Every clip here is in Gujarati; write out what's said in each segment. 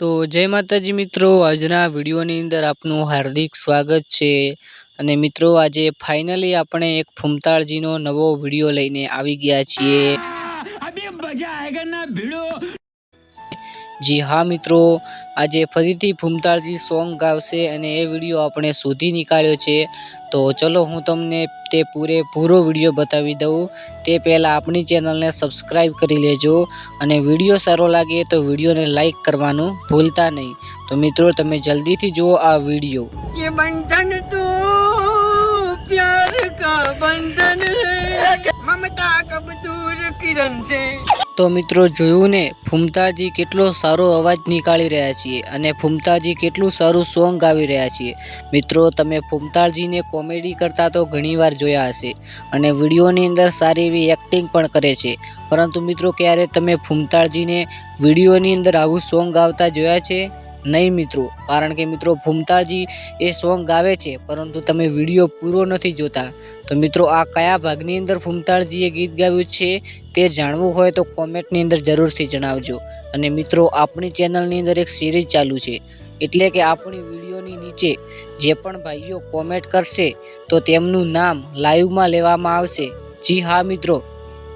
તો જય માતાજી મિત્રો આજના વિડીયોની અંદર આપનું હાર્દિક સ્વાગત છે અને મિત્રો આજે ફાઇનલી આપણે એક ફૂમતાળજીનો નવો વીડિયો લઈને આવી ગયા છીએ જી હા મિત્રો, આજે ફરીથી ફૂમતાળજી સોંગ ગાવશે અને એ વીડિયો આપણે શોધી નીકાળ્યો છે. તો ચલો હું તમને તે પૂરેપૂરો વીડિયો બતાવી દઉં. તે પહેલાં આપણી ચેનલને સબસ્ક્રાઈબ કરી લેજો અને વીડિયો સારો લાગે તો વિડીયોને લાઈક કરવાનું ભૂલતા નહીં. તો મિત્રો, તમે જલ્દીથી જુઓ આ વીડિયો બંધન તો પ્યાર કા બંધન તો મિત્રો જોયું ને ફૂમતાજી કેટલો સારો અવાજ નીકાળી રહ્યા છીએ અને ફૂમતાજી કેટલું સારું સોંગ ગાવી રહ્યા છીએ. મિત્રો, તમે ફૂમતાજીને કોમેડી કરતા તો ઘણીવાર જોયા હશે અને વિડીયોની અંદર સારી એવી એક્ટિંગ પણ કરે છે. પરંતુ મિત્રો, ક્યારે તમે ફૂમતાજીને વિડીયોની અંદર આવું સોંગ ગાવતા જોયા છે? નહીં મિત્રો. કારણ કે મિત્રો ભૂમતાજી એ સોંગ ગાવે છે, પરંતુ તમે વીડિયો પૂરો નથી જોતા. તો મિત્રો આ કયા ભાગની અંદર ફૂમતાળજીએ ગીત ગાવ્યું છે તે જાણવું હોય તો કોમેન્ટની અંદર જરૂરથી જણાવજો. અને મિત્રો આપણી ચેનલની અંદર એક સિરીઝ ચાલુ છે. એટલે કે આપણી વિડીયોની નીચે જે પણ ભાઈઓ કોમેન્ટ કરશે તો તેમનું નામ લાઈવમાં લેવામાં આવશે. જી હા મિત્રો.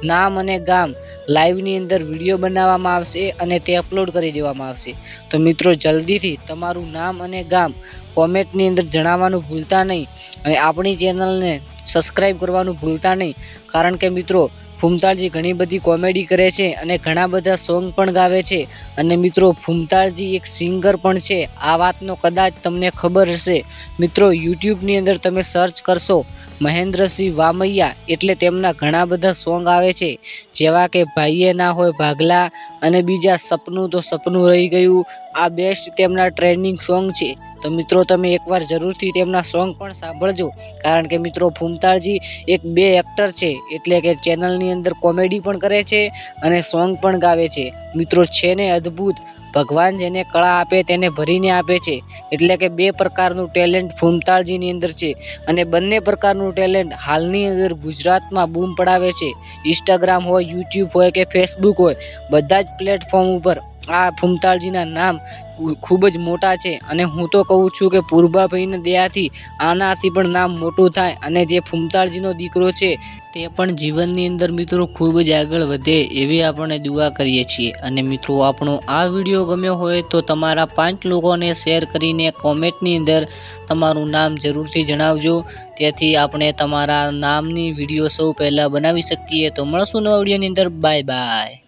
નામ અને ગામ લાઈવની અંદર વીડિયો બનાવવામાં આવશે અને તે અપલોડ કરી દેવામાં આવશે. તો મિત્રો, જલ્દીથી તમારું નામ અને ગામ કોમેન્ટની અંદર જણાવવાનું ભૂલતા નહીં અને આપણી ચેનલને સબસ્ક્રાઈબ કરવાનું ભૂલતા નહીં. કારણ કે મિત્રો ફૂમતાળજી ઘણી બધી કોમેડી કરે છે અને ઘણા બધા સોંગ પણ ગાવે છે. અને મિત્રો, ફૂમતાળજી એક સિંગર પણ છે. આ વાતનો કદાચ તમને ખબર હશે. મિત્રો, યુટ્યુબની અંદર તમે સર્ચ કરશો મહેન્દ્રસિંહ વામૈયા એટલે તેમના ઘણા બધા સોંગ આવે છે. જેવા કે ભાઈએ ના હોય ભાગલા અને બીજા સપનું તો સપનું રહી ગયું. આ બેસ્ટ તેમના ટ્રેન્ડિંગ સોંગ છે. તો મિત્રો તમે એકવાર જરૂરથી તેમના સોંગ પણ સાંભળજો. કારણ કે મિત્રો ફૂમતાળજી એક બે એક્ટર છે, એટલે કે ચેનલની અંદર કોમેડી પણ કરે છે અને સોંગ પણ ગાવે છે. મિત્રો છે ને અદ્ભુત. ભગવાન જેને કળા આપે તેને ભરીને આપે છે. એટલે કે બે પ્રકારનું ટેલેન્ટ ફૂમતાળજીની અંદર છે અને બંને પ્રકારનું ટેલેન્ટ હાલની અંદર ગુજરાતમાં બૂમ પડાવે છે. ઇન્સ્ટાગ્રામ હોય યુટ્યુબ હોય કે ફેસબુક હોય, બધા જ પ્લેટફોર્મ ઉપર આ ફૂમતાળજીના નામ ખૂબ જ મોટા છે અને હું તો કહું છું કે પૂર્વાભાઈને દયાથી આનાથી પણ નામ મોટું થાય અને જે ફૂમતાળજીનો દીકરો છે તે પણ જીવનની અંદર મિત્રો ખૂબ જ આગળ વધે એવી આપણે દુઆ કરીએ છીએ. અને મિત્રો આપણો આ વીડિયો ગમ્યો હોય તો તમારા પાંચ લોકોને શેર કરીને કોમેન્ટની અંદર તમારું નામ જરૂરથી જણાવજો. તેથી આપણે તમારા નામની વીડિયો સૌ પહેલાં બનાવી શકીએ. તો મળશું નવા વિડીયોની અંદર. Bye bye.